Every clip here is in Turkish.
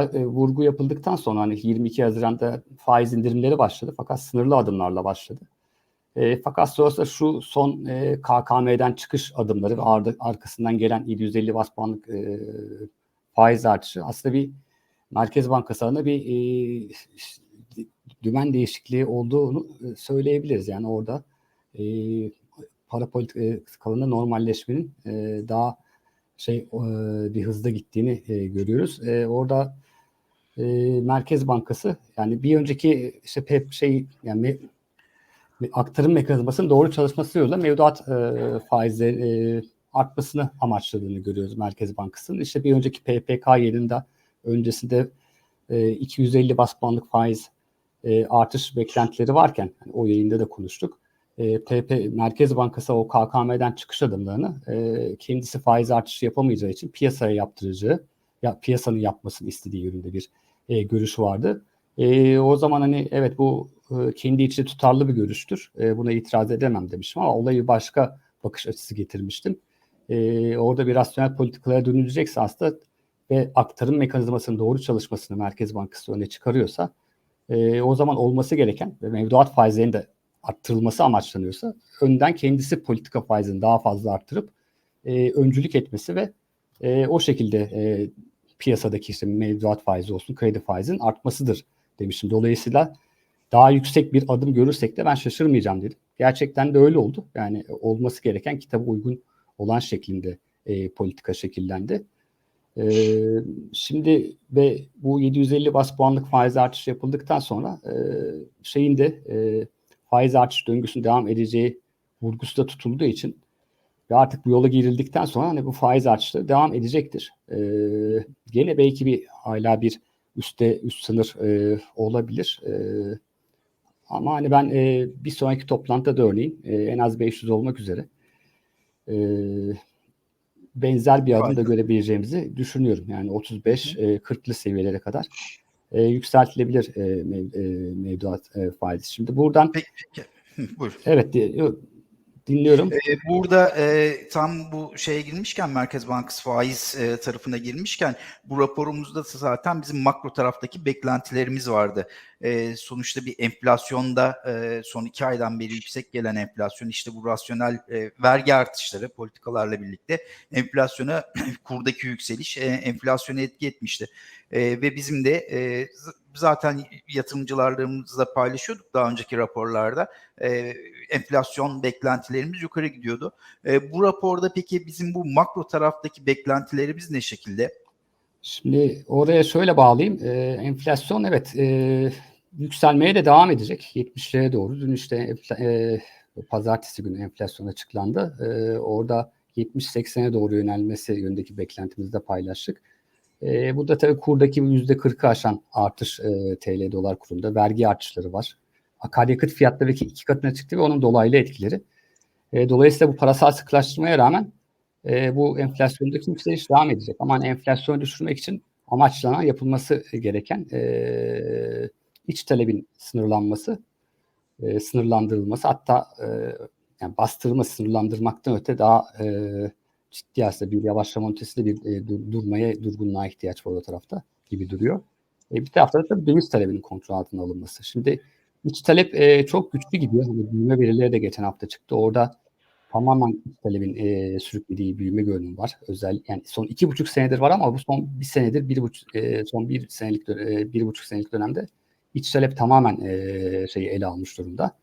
e, vurgu yapıldıktan sonra hani 22 Haziran'da faiz indirimleri başladı fakat sınırlı adımlarla başladı. E, fakat sonrasında şu son e, KKM'den çıkış adımları ve ar- arkasından gelen 750 bas puanlık e, faiz artışı aslında bir Merkez Bankası adına bir e, dümen değişikliği olduğunu e, söyleyebiliriz. Yani orada e, para politikalarında normalleşmenin e, daha şey e, bir hızda gittiğini e, görüyoruz. E, orada Merkez Bankası yani bir önceki işte PEP şey yani aktarım mekanizmasının doğru çalışması yoluyla mevduat faizleri artmasını amaçladığını görüyoruz Merkez Bankası'nın. İşte bir önceki PPK yılında öncesinde e, 250 bas puanlık faiz artış beklentileri varken yani o yayında da konuştuk. E, PP Merkez Bankası o KKM'den çıkış adımlarını e, kendisi faiz artışı yapamayacağı için piyasaya yaptıracağı ya piyasanın yapmasını istediği yönünde bir e, görüş vardı. E, o zaman hani evet bu e, kendi içinde tutarlı bir görüştür. E, buna itiraz edemem demiştim ama olayı başka bakış açısı getirmiştim. E, orada bir rasyonel politikalara dönülecekse aslında ve aktarım mekanizmasının doğru çalışmasını Merkez Bankası öne çıkarıyorsa e, o zaman olması gereken ve mevduat faizlerinin de arttırılması amaçlanıyorsa önden kendisi politika faizini daha fazla arttırıp e, öncülük etmesi ve e, o şekilde e, piyasadaki işte mevduat faizi olsun kredi faizinin artmasıdır demişim. Dolayısıyla daha yüksek bir adım görürsek de ben şaşırmayacağım dedim. Gerçekten de öyle oldu. Yani olması gereken kitaba uygun olan şeklinde e, politika şekillendi. E, şimdi ve bu 750 bas puanlık faiz artışı yapıldıktan sonra e, şeyin de e, faiz artış döngüsünün devam edeceği vurgusu da tutulduğu için ve artık bu yola girildikten sonra hani bu faiz artışları devam edecektir. Ee, gene belki bir hala bir üstte üst sınır e, olabilir. E, ama hani ben e, bir sonraki toplantıda da örneğin e, en az 500 olmak üzere e, benzer bir adım da görebileceğimizi düşünüyorum. Yani 35 e, 40'lı seviyelere kadar e, yükseltilebilir e, mev, e, mevduat e, faizi. Şimdi buradan peki, buyur. Evet dinliyorum. Ee, burada e, tam bu şeye girmişken Merkez Bankası faiz e, tarafına girmişken bu raporumuzda zaten bizim makro taraftaki beklentilerimiz vardı. E, sonuçta bir enflasyonda e, son iki aydan beri yüksek gelen enflasyon işte bu rasyonel e, vergi artışları politikalarla birlikte enflasyona kurdaki yükseliş e, enflasyona etki etmişti. E, ve bizim de e, zaten yatırımcılarımızla paylaşıyorduk daha önceki raporlarda. E, enflasyon beklentilerimiz yukarı gidiyordu. E, bu raporda peki bizim bu makro taraftaki beklentilerimiz ne şekilde? Şimdi oraya şöyle bağlayayım. E, enflasyon evet e, yükselmeye de devam edecek. 70'lere doğru. Dün işte e, pazartesi günü enflasyon açıklandı. E, orada 70-80'e doğru yönelmesi yönündeki beklentimizde paylaştık. E, bu da tabii kurdaki %40'ı aşan artış e, TL dolar kurunda. Vergi artışları var. Akaryakıt fiyatları iki, iki katına çıktı ve onun dolaylı etkileri. E, dolayısıyla bu parasal sıklaştırmaya rağmen e, bu enflasyondaki yükseliş devam edecek. Ama hani enflasyonu düşürmek için amaçlanan yapılması gereken e, iç talebin sınırlanması, e, sınırlandırılması hatta e, yani bastırma sınırlandırmaktan öte daha e, ciddi aslında bir yavaşlama ötesinde bir e, durmaya, durgunluğa ihtiyaç var o tarafta gibi duruyor. E, bir tarafta da tabii döviz talebinin kontrol altına alınması. Şimdi iç talep e, çok güçlü gidiyor. Hani büyüme verileri de geçen hafta çıktı. Orada tamamen iç talebin e, sürüklediği büyüme görünümü var. Özel yani son iki buçuk senedir var ama bu son bir senedir bir buçuk e, son bir senelik e, bir buçuk senelik dönemde iç talep tamamen e, şeyi ele almış durumda.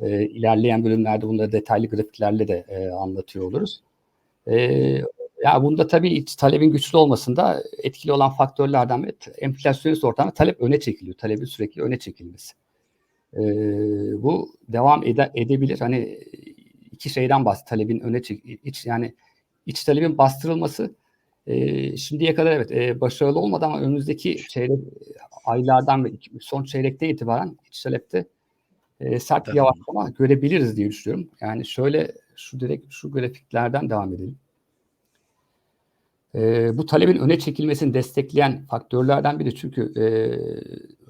E, ilerleyen bölümlerde bunları detaylı grafiklerle de e, anlatıyor oluruz. E, ya bunda tabii talebin güçlü olmasında etkili olan faktörlerden biri enflasyonist ortamda talep öne çekiliyor. Talebin sürekli öne çekilmesi. E, bu devam ede, edebilir. Hani iki şeyden bahs talebin öne çek iç yani iç talebin bastırılması e, şimdiye kadar evet e, başarılı olmadı ama önümüzdeki çeyrek aylardan ve son çeyrekte itibaren iç talepte e, sert bir yavaşlama görebiliriz diye düşünüyorum. Yani şöyle şu direkt şu grafiklerden devam edelim. E, bu talebin öne çekilmesini destekleyen faktörlerden biri çünkü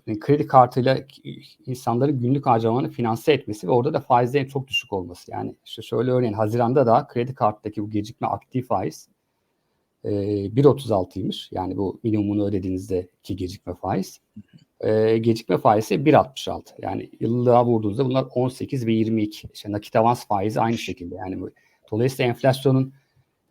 e, kredi kartıyla insanların günlük harcamalarını finanse etmesi ve orada da faizlerin çok düşük olması. Yani işte şöyle örneğin Haziran'da da kredi karttaki bu gecikme aktif faiz e, 1.36'ymış. Yani bu minimumunu ödediğinizde ki gecikme faiz. E, gecikme faizi 1.66. Yani yıllığa vurduğunuzda bunlar 18 ve 22. İşte nakit avans faizi aynı şekilde. Yani bu, dolayısıyla enflasyonun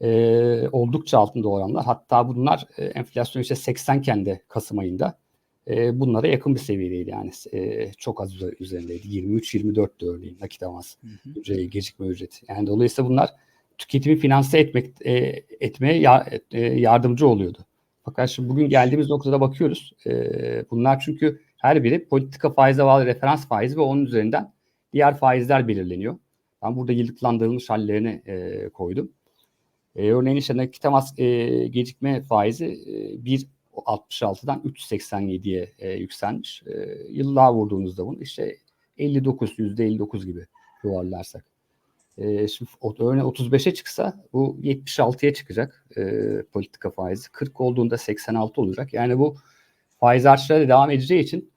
e, oldukça altında oranlar. Hatta bunlar e, enflasyon işte 80 iken de Kasım ayında e, bunlara yakın bir seviyedeydi yani. E, çok az üzerindeydi. 23-24'tü örneğin nakit avans ücreti, gecikme ücreti. Yani dolayısıyla bunlar tüketimi finanse etmek e, etmeye ya, e, yardımcı oluyordu. Fakat şimdi bugün geldiğimiz noktada bakıyoruz. E, bunlar çünkü her biri politika faize bağlı referans faizi ve onun üzerinden diğer faizler belirleniyor. Ben burada yıllıklandırılmış hallerini e, koydum. E, örneğin işte nakit temas e, gecikme faizi e, 1.66'dan 3.87'ye e, yükselmiş. E, yıllığa vurduğunuzda bunu işte 59, %59 gibi yuvarlarsak. Şimdi örneğin 35'e çıksa bu 76'ya çıkacak e, politika faizi. 40 olduğunda 86 olacak. Yani bu faiz artışları devam edeceği için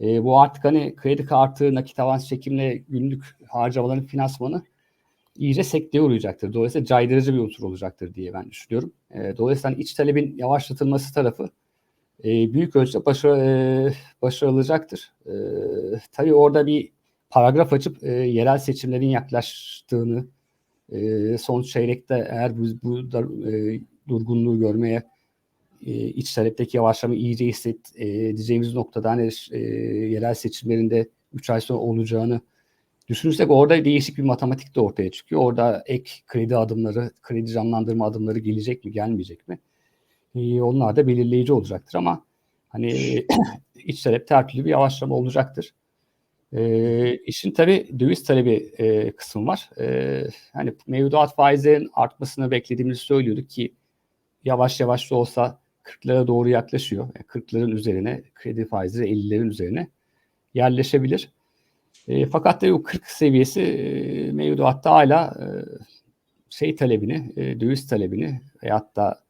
e, bu artık hani kredi kartı, nakit avans çekimle günlük harcamaların finansmanı iyice sekteye uğrayacaktır. Dolayısıyla caydırıcı bir unsur olacaktır diye ben düşünüyorum. E, dolayısıyla hani iç talebin yavaşlatılması tarafı e, büyük ölçüde başarı, e, başarılacaktır. E, tabii orada bir paragraf açıp e, yerel seçimlerin yaklaştığını, e, son çeyrekte eğer bu, bu da, e, durgunluğu görmeye e, iç talepteki yavaşlama iyice hissedeceğimiz noktada hani e, yerel seçimlerinde 3 ay sonra olacağını düşünürsek orada değişik bir matematik de ortaya çıkıyor. Orada ek kredi adımları, kredi canlandırma adımları gelecek mi, gelmeyecek mi? E, onlar da belirleyici olacaktır ama hani iç talepte her türlü bir yavaşlama olacaktır. E, işin tabii döviz talebi e, kısmı var. E, hani mevduat faizlerin artmasını beklediğimizi söylüyorduk ki yavaş yavaş da olsa 40'lara doğru yaklaşıyor. Yani 40'ların üzerine kredi faizleri 50'lerin üzerine yerleşebilir. E, fakat da bu 40 seviyesi e, mevduatta hala e, şey talebini, e, döviz talebini veyahut da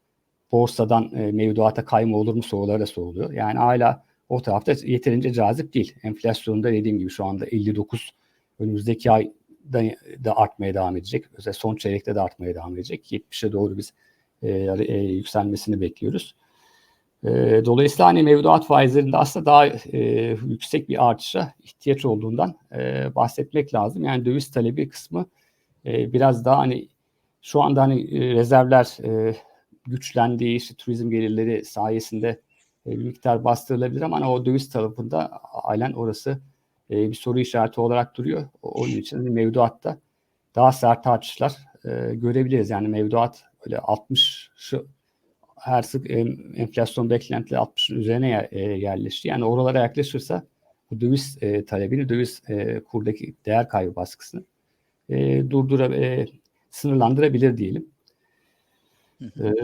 borsadan e, mevduata kayma olur mu soruları da soruluyor. Yani hala o tarafta yeterince cazip değil. Enflasyonda dediğim gibi şu anda 59 önümüzdeki ay da, da artmaya devam edecek. Özellikle son çeyrekte de artmaya devam edecek. 70'e doğru biz e, e, yükselmesini bekliyoruz. E, dolayısıyla hani mevduat faizlerinde aslında daha e, yüksek bir artışa ihtiyaç olduğundan e, bahsetmek lazım. Yani döviz talebi kısmı e, biraz daha hani şu anda hani e, rezervler e, güçlendiği işte turizm gelirleri sayesinde bir miktar bastırılabilir ama hani o döviz tarafında halen orası e, bir soru işareti olarak duruyor. Onun için hani mevduatta daha sert artışlar e, görebiliriz. Yani mevduat böyle 60 şu her sık e, enflasyon beklentileri 60'ın üzerine e, yerleşti. Yani oralara yaklaşırsa bu döviz e, talebini, döviz e, kurdaki değer kaybı baskısını e, durdura, e, sınırlandırabilir diyelim. Hı.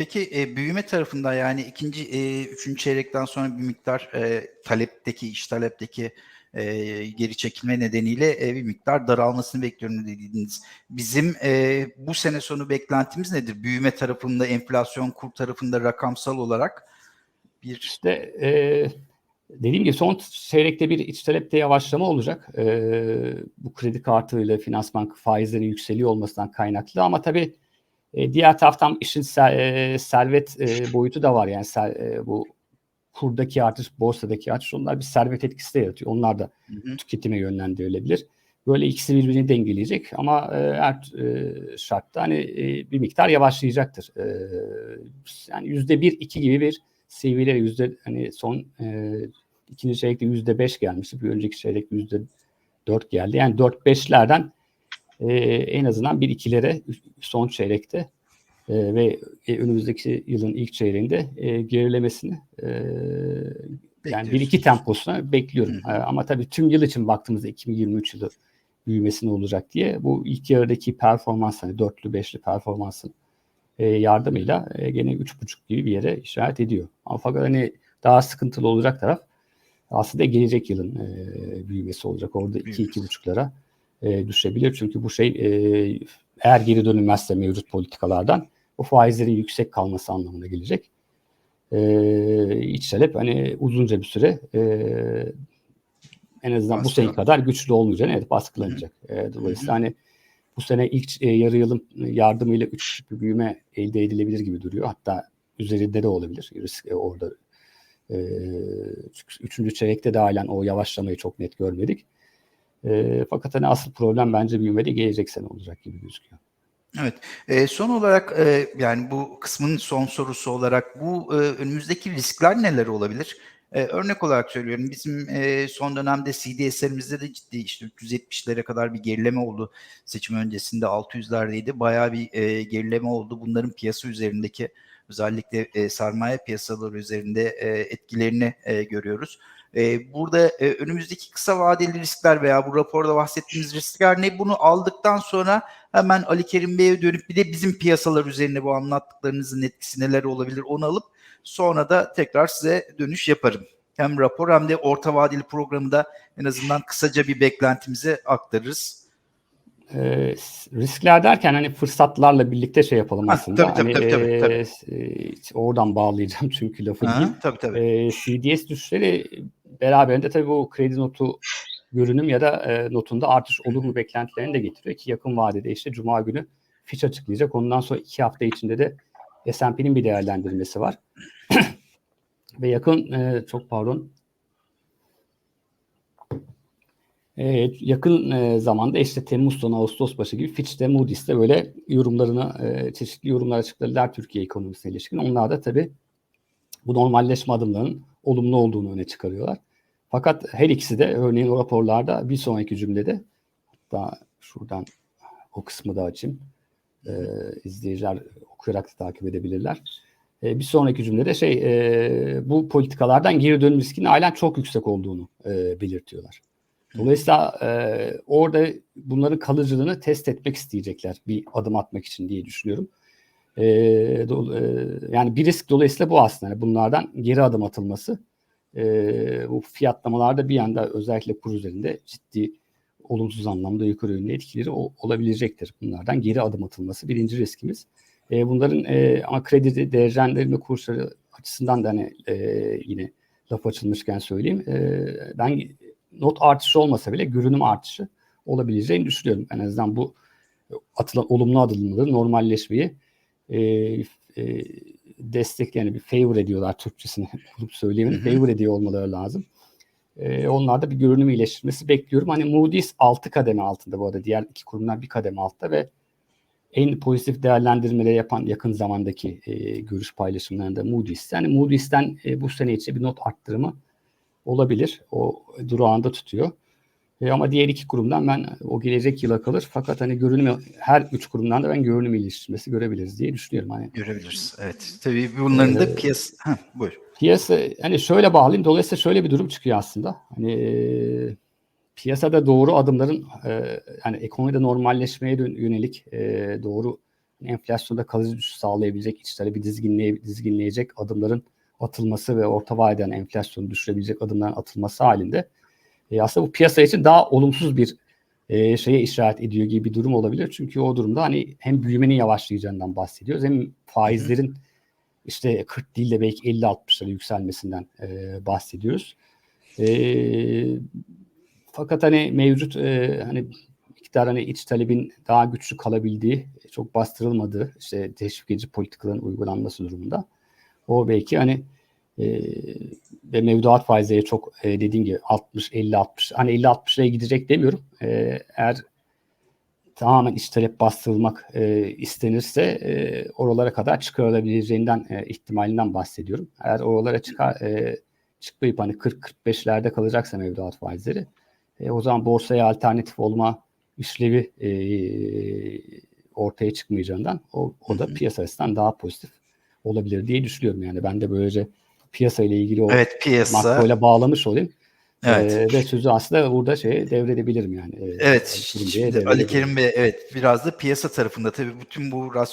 Peki e, büyüme tarafında yani ikinci, e, üçüncü çeyrekten sonra bir miktar e, talepteki, iş talepteki e, geri çekilme nedeniyle e, bir miktar daralmasını bekliyorum dediğiniz. Bizim e, bu sene sonu beklentimiz nedir? Büyüme tarafında, enflasyon kur tarafında rakamsal olarak bir... İşte e, dediğim gibi son çeyrekte bir iç talepte yavaşlama olacak. E, bu kredi kartıyla finansman faizleri yükseliyor olmasından kaynaklı ama tabii e, diğer taraftan işin ser, e, servet e, boyutu da var yani ser, e, bu kurdaki artış, borsadaki artış onlar bir servet etkisi de yaratıyor. Onlar da hı hı. tüketime yönlendirilebilir. Böyle ikisi birbirini dengeleyecek ama e, her e, şartta hani e, bir miktar yavaşlayacaktır. E, yani yüzde bir, iki gibi bir seviyeleri yüzde hani son e, ikinci çeyrekte yüzde beş gelmişti. Bir önceki çeyrekte yüzde dört geldi. Yani dört beşlerden e, en azından bir ikilere son çeyrekte e, ve e, önümüzdeki yılın ilk çeyreğinde e, gerilemesini e, yani bir iki temposuna bekliyorum. Hı. E, ama tabii tüm yıl için baktığımızda 2023 yılı büyümesine olacak diye bu ilk yarıdaki performans hani dörtlü beşli performansın e, yardımıyla e, gene üç buçuk gibi bir yere işaret ediyor. Ama fakat hani daha sıkıntılı olacak taraf aslında gelecek yılın e, büyümesi olacak. Orada iki iki buçuklara e, düşebilir. Çünkü bu şey e, eğer geri dönülmezse mevcut politikalardan o faizlerin yüksek kalması anlamına gelecek. E, iç talep hani uzunca bir süre e, en azından Baskı. bu sene kadar güçlü olmayacak. Evet baskılanacak. E, dolayısıyla hani bu sene ilk e, yarı yılın yardımıyla 3 bir büyüme elde edilebilir gibi duruyor. Hatta üzerinde de olabilir. Risk e, orada e, üçüncü çeyrekte de halen o yavaşlamayı çok net görmedik. E, fakat hani asıl problem bence büyümede gelecek sene olacak gibi gözüküyor. Evet. E, son olarak e, yani bu kısmın son sorusu olarak bu e, önümüzdeki riskler neler olabilir? E, örnek olarak söylüyorum bizim e, son dönemde CDS'lerimizde de ciddi işte 370'lere kadar bir gerileme oldu. Seçim öncesinde 600'lerdeydi. Bayağı bir e, gerileme oldu. Bunların piyasa üzerindeki özellikle e, sermaye piyasaları üzerinde e, etkilerini e, görüyoruz. E, burada e, önümüzdeki kısa vadeli riskler veya bu raporda bahsettiğimiz riskler ne? Bunu aldıktan sonra hemen Ali Kerim Bey'e dönüp bir de bizim piyasalar üzerinde bu anlattıklarınızın etkisi neler olabilir onu alıp sonra da tekrar size dönüş yaparım. Hem rapor hem de orta vadeli programında en azından kısaca bir beklentimizi aktarırız. E, riskler derken hani fırsatlarla birlikte şey yapalım Ha, aslında. tabii, tabii, hani, tabii, tabii, e, e, oradan bağlayacağım çünkü lafı Aha, diyeyim. tabii tabii. E, CDS düşüşleri beraberinde tabii bu kredi notu görünüm ya da e, notunda artış olur mu beklentilerini de getiriyor ki yakın vadede işte Cuma günü Fitch açıklayacak. Ondan sonra iki hafta içinde de S&P'nin bir değerlendirmesi var. Ve yakın e, çok pardon e, yakın e, zamanda işte Temmuz sonu Ağustos başı gibi Fitch'te Moody's'te böyle yorumlarını e, çeşitli yorumlar açıkladılar Türkiye ekonomisine ilişkin. Onlar da tabii bu normalleşme adımlarının olumlu olduğunu öne çıkarıyorlar. Fakat her ikisi de örneğin o raporlarda bir sonraki cümlede hatta şuradan o kısmı da açayım. Ee, izleyiciler okuyarak da takip edebilirler. Ee, bir sonraki cümlede şey e, bu politikalardan geri dönüm riskinin halen çok yüksek olduğunu e, belirtiyorlar. Dolayısıyla e, orada bunların kalıcılığını test etmek isteyecekler bir adım atmak için diye düşünüyorum. E, do, e, yani bir risk dolayısıyla bu aslında. Yani bunlardan geri adım atılması e, bu fiyatlamalarda bir anda özellikle kur üzerinde ciddi olumsuz anlamda yukarı yönlü etkileri o, olabilecektir. Bunlardan geri adım atılması birinci riskimiz. E, bunların e, ama kredi değerlendirme kursları açısından da hani e, yine laf açılmışken söyleyeyim. E, ben not artışı olmasa bile görünüm artışı olabileceğini düşünüyorum. En azından bu atılan olumlu adımları normalleşmeyi e, e, destek yani bir favor ediyorlar Türkçesini kurup söyleyemedim. Favor ediyor olmaları lazım. E, onlar da bir görünüm iyileştirmesi bekliyorum. Hani Moody's 6 kademe altında bu arada. Diğer iki kurumlar bir kademe altta ve en pozitif değerlendirmeleri yapan yakın zamandaki e, görüş paylaşımlarında Moody's. Yani Moody's'ten e, bu sene içinde bir not arttırımı olabilir. O durağında tutuyor. E, ama diğer iki kurumdan ben o gelecek yıla kalır. Fakat hani görünüm her üç kurumdan da ben görünüm iyileştirmesi görebiliriz diye düşünüyorum. Hani, Görebiliriz. Evet. Tabii bunların da Ee, piyasa... Heh, buyur. piyasa hani şöyle bağlayayım. Dolayısıyla şöyle bir durum çıkıyor aslında. Hani e, piyasada doğru adımların e, yani ekonomide normalleşmeye yönelik e, doğru enflasyonda kalıcı düşüş sağlayabilecek, iç talebi dizginleye, dizginleyecek adımların atılması ve orta vadeden enflasyonu düşürebilecek adımların atılması halinde e, aslında bu piyasa için daha olumsuz bir e, şeye işaret ediyor gibi bir durum olabilir. Çünkü o durumda hani hem büyümenin yavaşlayacağından bahsediyoruz hem faizlerin işte 40 değil de belki 50-60'lara yükselmesinden e, bahsediyoruz. E, fakat hani mevcut e, hani miktar hani iç talebin daha güçlü kalabildiği, çok bastırılmadığı işte teşvik edici politikaların uygulanması durumunda o belki hani e, ve mevduat faizleri çok e, dediğim gibi 60 50 60 hani 50 60'a gidecek demiyorum. E, eğer tamamen iç talep bastırılmak e, istenirse e, oralara kadar çıkarılabileceğinden e, ihtimalinden bahsediyorum. Eğer oralara çıkar e, çıkmayıp hani 40-45'lerde kalacaksa mevduat faizleri e, o zaman borsaya alternatif olma işlevi e, ortaya çıkmayacağından o, o da piyasa açısından daha pozitif olabilir diye düşünüyorum. Yani ben de böylece piyasa ile ilgili o Evet piyasa. makroyla bağlamış olayım. Evet. Ee, ve sözü aslında burada şey devredebilirim yani. Ee, Evet. Ali Şimdi Ali. Kerim Bey evet biraz da piyasa tarafında tabii bütün bu rasyon